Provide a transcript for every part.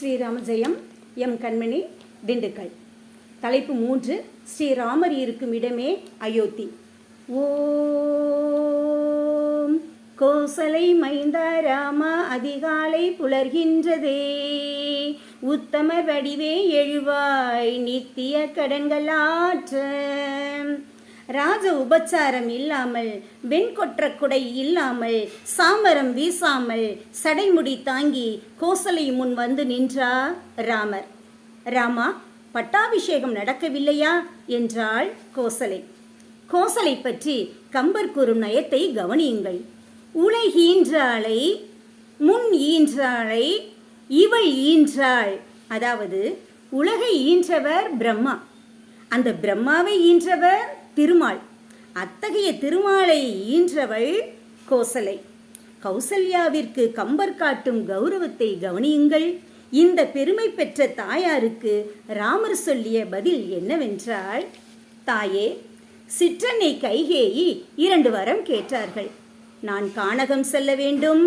ஸ்ரீராம ஜெயம் M கண்மணி திண்டுக்கல். தலைப்பு மூன்று ஸ்ரீராமர் இருக்கும் இடமே அயோத்தி. ஓம் கோசலை மைந்தா ராமா அதிகாலை புலர்கின்றதே. உத்தம வடிவே எழுவாய் நித்திய கடன்களாற்ற ராஜ உபச்சாரம் இல்லாமல் வெண்கொற்ற குடை இல்லாமல் சாமரம் வீசாமல் சடைமுடி தாங்கி கோசலை முன் வந்து நின்றார் ராமர். ராமா பட்டாபிஷேகம் நடக்கவில்லையா? என்றாள் கோசலை. கோசலை பற்றி கம்பர் கூறும் நயத்தை கவனியுங்கள். உலகீன்றாளை முன் ஈன்றாளை இவள் ஈன்றாள். அதாவது உலகை ஈன்றவர் பிரம்மா. அந்த பிரம்மாவை ஈன்றவர் திருமால் அத்தகைய திருமாலை ஈன்றவள் கோசலை. கௌசல்யாவிற்கு கம்பர் காட்டும் கௌரவத்தை கவனியுங்கள். இந்த பெருமை பெற்ற தாயாருக்கு ராமர் சொல்லிய பதில் என்னவென்றால் தாயே சிற்றன்னை கைகேயி இரண்டு வரம் கேட்டார்கள். நான் கானகம் செல்ல வேண்டும்.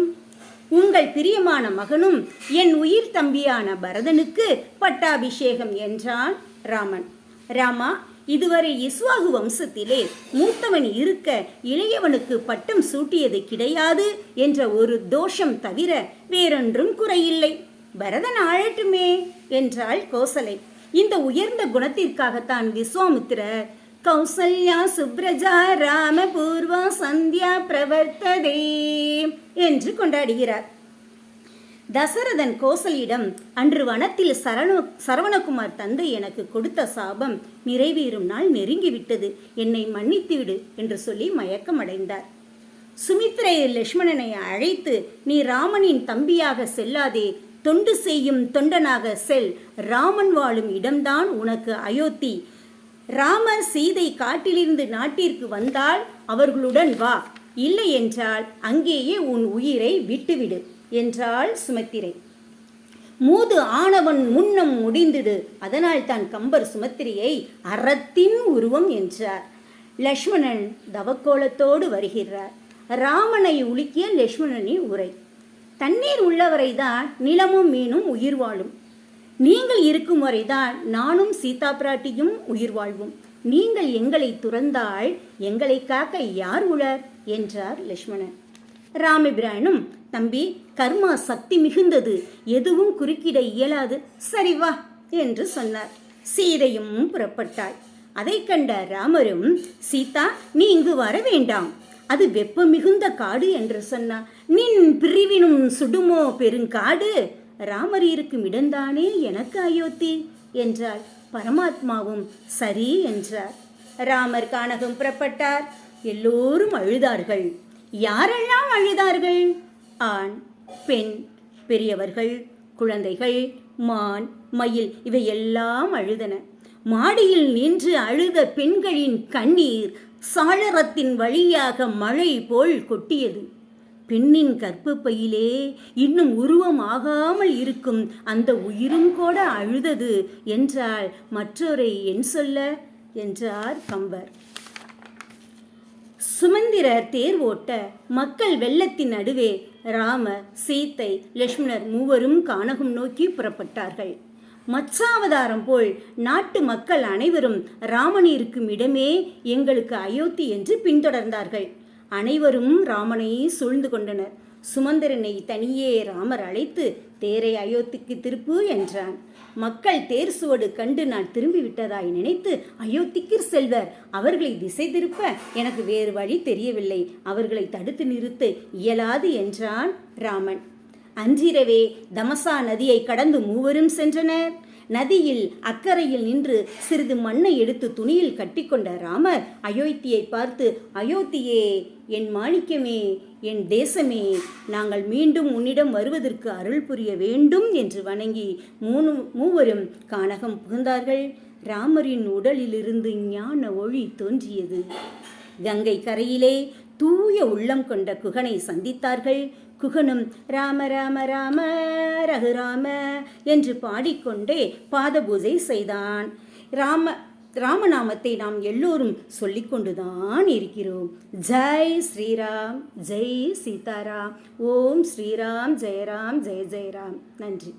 உங்கள் பிரியமான மகனும் என் உயிர் தம்பியான பரதனுக்கு பட்டாபிஷேகம் என்றான் ராமன். ராமா இதுவரை இஸ்வாகு வம்சத்திலே மூத்தவன் இருக்க இளையவனுக்கு பட்டம் சூட்டியது கிடையாது என்ற ஒரு தோஷம் தவிர வேறொன்றும் குறையில்லை. பரதன் ஆழட்டுமே என்றாள் கோசலை. இந்த உயர்ந்த குணத்திற்காகத்தான் விஸ்வாமித்திரர் கௌசல்யா சுப்ரஜா ராம பூர்வா சந்தியா பிரவர்த்ததே என்று கொண்டாடுகிறார். தசரதன் கோசலிடம் அன்று வனத்தில் சரண சரவணகுமார் தந்தை எனக்கு கொடுத்த சாபம் நிறைவேறும் நாள் நெருங்கிவிட்டது. என்னை மன்னித்துவிடு என்று சொல்லி மயக்கமடைந்தார். சுமித்ரை லட்சுமணனை அழைத்து நீ ராமனின் தம்பியாக செல்லாதே. தொண்டு செய்யும் தொண்டனாக செல். ராமன் வாழும் இடம்தான் உனக்கு அயோத்தி. ராமர் சீதை காட்டிலிருந்து நாட்டிற்கு வந்தால் அவர்களுடன் வா. இல்லை என்றால் அங்கேயே உன் உயிரை விட்டுவிடு என்றாள் சுமத்திரை. மூது ஆணவன் முன்னம் முடிந்தது அதனால் தான் கம்பர் சுமத்திரையை அறத்தின் உருவம் என்றார். லக்ஷ்மணன் தவக்கோலத்தோடு வருகிறார். ராமனை உலுக்கிய லக்ஷ்மணனின் உரை. தண்ணீர் உள்ளவரை தான் நிலமும் மீனும் உயிர் வாழும். நீங்கள் இருக்கும் வரைதான் நானும் சீதா பிராட்டியும் உயிர் வாழ்வோம். நீங்கள் எங்களை துறந்தால் எங்களை காக்க யார் உளர்? என்றார் லக்ஷ்மணன். ராமபிரானும் தம்பி கர்மா சக்தி மிகுந்தது. எதுவும் குறுக்கிட இயலாது. சரி வா என்று சொன்னார். சீதையும் புறப்பட்டாள். அதை கண்ட ராமரும் சீதா நீ இங்கு வர வேண்டாம். அது வெப்பம் மிகுந்த காடு என்று சொன்னார். நின் பிரிவினும் சுடுமோ பெருங்காடு? ராமர் இருக்கும் இடம்தானே எனக்கு அயோத்தி? என்றாள். பரமாத்மாவும் சரி என்றார். ராமர் கானகம் புறப்பட்டார். எல்லோரும் அழுதார்கள். யாரெல்லாம் அழுதார்கள்? ஆண் பெண் பெரியவர்கள் குழந்தைகள் மான் மயில் இவை எல்லாம் அழுதன. மாடியில் நின்று அழுத பெண்களின் கண்ணீர் சாளரத்தின் வழியாக மழை போல் கொட்டியது. பெண்ணின் கற்பப்பையிலே இன்னும் உருவமாகாமல் இருக்கும் அந்த உயிரும் கூட அழுதது என்றால் மற்றொரை என் சொல்ல? என்றார் கம்பர். சுமந்திரர் தேர் ஓட்ட மக்கள் வெள்ளத்தின் நடுவே ராம சீத்தை லட்சுமணர் மூவரும் கானகம் நோக்கி புறப்பட்டார்கள். மச்சாவதாரம் போல் நாட்டு மக்கள் அனைவரும் ராமன் இருக்கும் இடமே எங்களுக்கு அயோத்தி என்று பின்தொடர்ந்தார்கள். அனைவரும் ராமனை சூழ்ந்து கொண்டனர். சுமந்திரனை தனியே ராமர் அழைத்து தேரை அயோத்திக்கு திருப்பு என்றான். மக்கள் தேர் சுவடு கண்டு நான் திரும்பி விட்டதாய் நினைத்து அயோத்திக்கு செல்வர் அவர்களை திசை திருப்ப எனக்கு வேறு வழி தெரியவில்லை. அவர்களை தடுத்து நிறுத்த இயலாது என்றான் ராமன். அன்றிரவே தமசா நதியை கடந்து மூவரும் சென்றனர். நதியில் அக்கறையில் நின்று சிறிது மண்ணை எடுத்து துணியில் கட்டிக்கொண்ட ராமர் அயோத்தியை பார்த்து அயோத்தியே என் மாணிக்கமே என் தேசமே நாங்கள் மீண்டும் உன்னிடம் வருவதற்கு அருள் புரிய வேண்டும் என்று வணங்கி மூணு மூவரும் கானகம் புகுந்தார்கள். ராமரின் உடலிலிருந்து ஞான ஒளி தோன்றியது. கங்கை கரையிலே தூய உள்ளம் கொண்ட குகனை சந்தித்தார்கள். குகனும் ராம ராம ராம ரகுராம என்று பாடிக்கொண்டே பாத பூஜை செய்தான். ராம ராமநாமத்தை நாம் எல்லோரும் சொல்லிக்கொண்டுதான் இருக்கிறோம். ஜெய் ஸ்ரீராம் ஜெய் சீதாராம். ஓம் ஸ்ரீராம் ஜெயராம் ஜெய ஜெயராம். நன்றி.